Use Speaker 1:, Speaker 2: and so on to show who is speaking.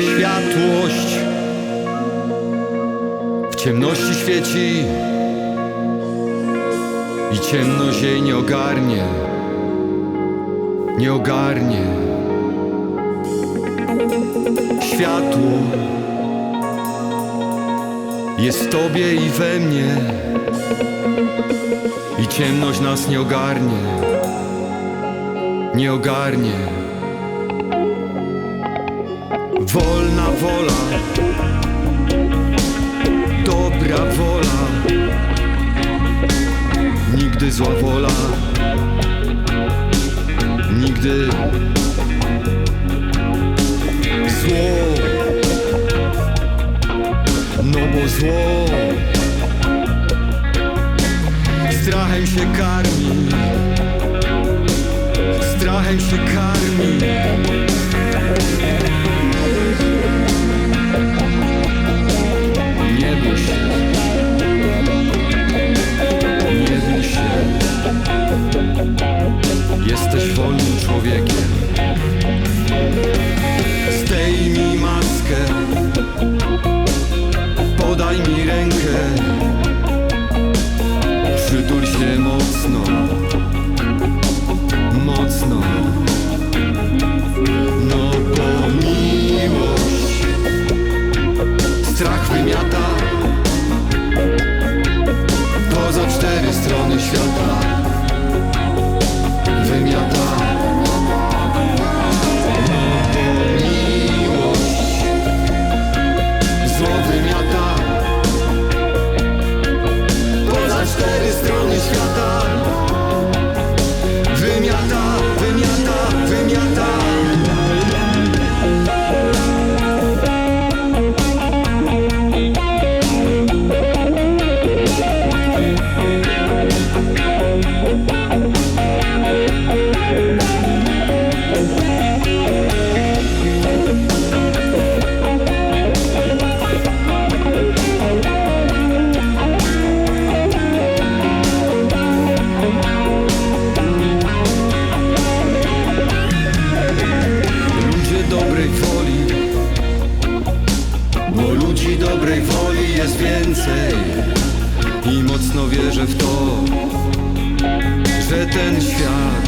Speaker 1: Światłość w ciemności świeci i ciemność jej nie ogarnie, nie ogarnie. Światło jest w tobie i we mnie i ciemność nas nie ogarnie, nie ogarnie. Wolna wola, dobra wola, nigdy zła wola, nigdy zło, no bo zło. Strachem się karmi, strachem się karmi. Strach wymiata Bo ludzi dobrej woli jest więcej I mocno wierzę w to Że ten świat